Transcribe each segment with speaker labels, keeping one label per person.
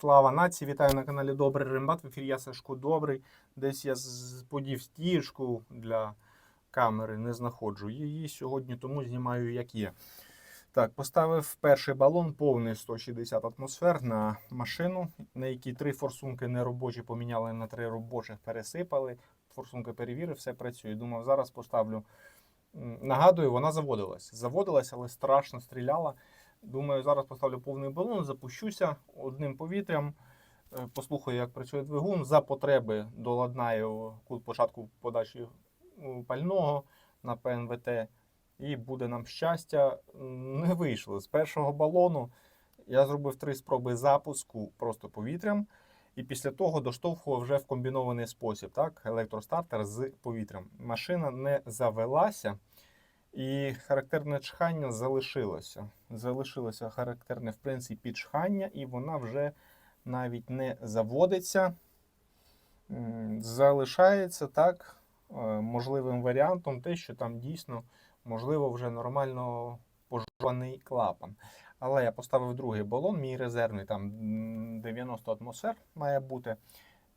Speaker 1: Слава нації! Вітаю на каналі Добрий Рембат. В ефірі я Сашко Добрий. Десь я подів стіжку для камери, не знаходжу. Її сьогодні тому знімаю, як є. Так, поставив перший балон, повний 160 атмосфер на машину, на якій три форсунки неробочі поміняли на три робочих, пересипали. Форсунки перевірив, все працює. Думав, зараз поставлю. Нагадую, вона заводилась. Заводилась, але страшно стріляла. Думаю, зараз поставлю повний балон, запущуся одним повітрям, е, послухаю, як працює двигун. За потреби доладнаю кут початку подачі е, пального на ПНВТ. І буде нам щастя. Не вийшло. З першого балону я зробив три спроби запуску просто повітрям. І після того доштовхував вже в комбінований спосіб, так? електростартер з повітрям. Машина не завелася. І характерне чхання залишилося. Залишилося характерне, в принципі, чхання, і вона вже навіть не заводиться. Залишається так е, можливим варіантом те, що там дійсно можливо вже нормально пожований клапан. Але я поставив другий балон, мій резервний, там 90 атмосфер має бути.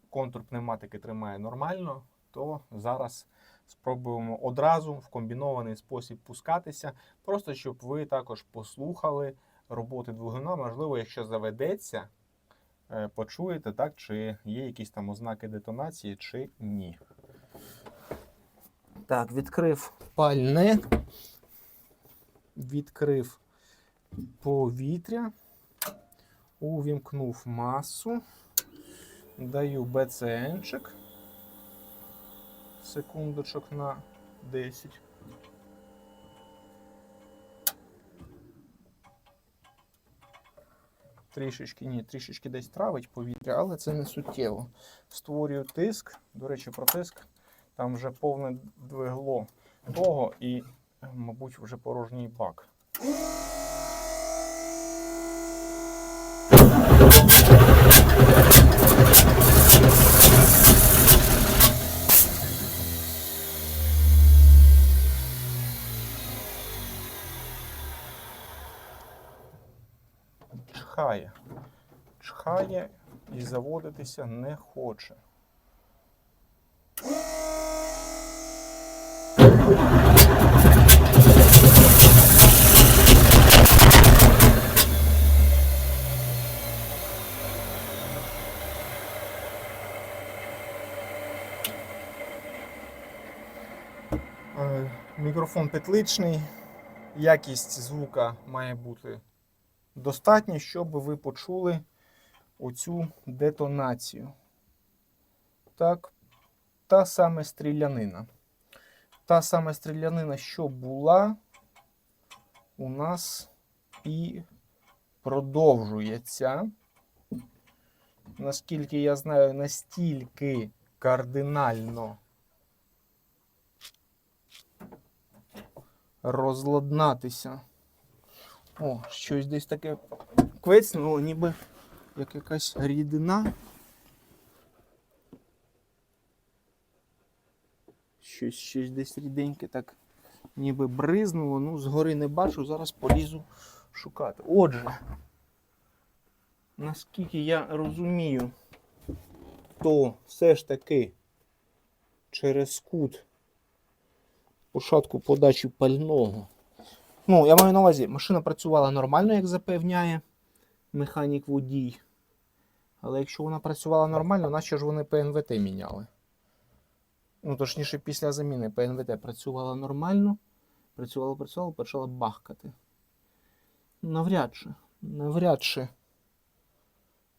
Speaker 1: Контур пневматики тримає нормально, то зараз спробуємо одразу в комбінований спосіб пускатися, просто щоб ви також послухали роботи двигуна. Можливо, якщо заведеться, е, почуєте, так, чи є якісь там ознаки детонації, чи ні. Так, відкрив пальне, відкрив повітря, увімкнув масу, даю БЦНчик секундочок на 10. Трішечки, ні, трішечки десь травить повітря, але це не суттєво. Створюю тиск. До речі, про тиск. Там вже повне двигло того і, мабуть, вже порожній бак. Чхає. Чхає і заводитися не хоче. Е, Мікрофон петличний. Якість звука має бути достатньо, щоб ви почули оцю детонацію. Так, та саме стрілянина. Та саме стрілянина, що була, у нас і продовжується. Наскільки я знаю, настільки кардинально розладнатися. О, щось десь таке квецнуло, ніби як якась рідина. Щось, щось десь ріденьке так ніби бризнуло. Ну, згори не бачу, зараз полізу шукати. Отже, наскільки я розумію, то все ж таки через кут початку подачі пального. Ну, я маю на увазі, машина працювала нормально, як запевняє механік водій. Але якщо вона працювала нормально, наче ж вони ПНВТ міняли. Ну, точніше, після заміни ПНВТ працювала нормально. Працювала, працювала, почала бахкати. Навряд чи. Навряд чи.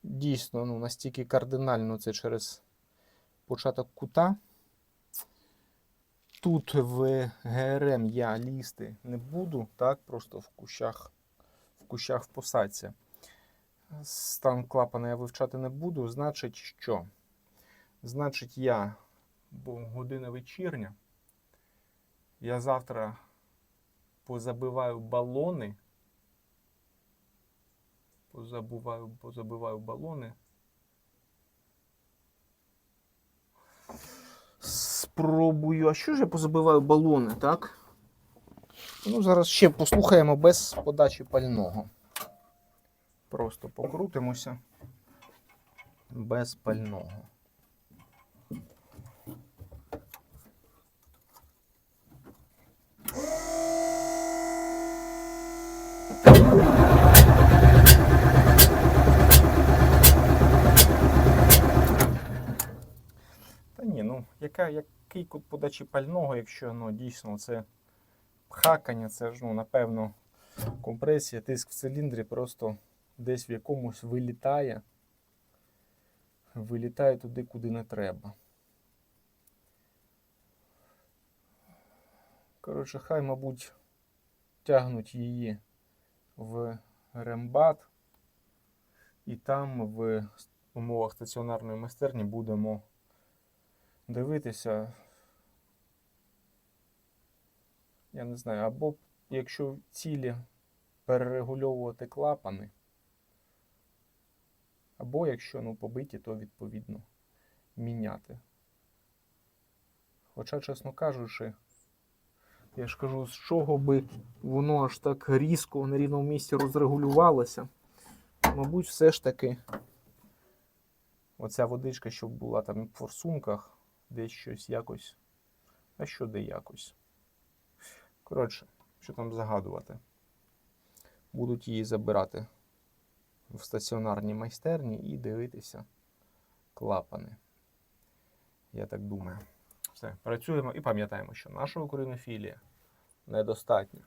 Speaker 1: Дійсно, ну, настільки кардинально це через початок кута. Тут в ГРМ я лізти не буду, так, просто в кущах, в кущах в посадці. Стан клапана я вивчати не буду. Значить, що? Значить, я, бо година вечірня, я завтра позабиваю балони. Позабуваю, позабиваю балони. Спробую. А що ж я позабиваю балони, так? Ну, зараз ще послухаємо без подачі пального. Просто покрутимося. без пального. Та ні, ну яка, який кут подачі пального, якщо ну, дійсно це хакання, це ж ну, напевно компресія, тиск в циліндрі просто десь в якомусь вилітає. Вилітає туди, куди не треба. Коротше, хай, мабуть, тягнуть її в рембат, і там в умовах стаціонарної майстерні будемо дивитися. Я не знаю, або якщо цілі перерегульовувати клапани, або якщо ну, побиті, то відповідно міняти. Хоча, чесно кажучи, я ж кажу, з чого би воно аж так різко на рівному місці розрегулювалося. Мабуть, все ж таки оця водичка, щоб була там в форсунках, десь щось якось, а що де якось. Коротше, що там загадувати. Будуть її забирати в стаціонарній майстерні і дивитися клапани. Я так думаю. Все, працюємо і пам'ятаємо, що наша українофілія недостатня.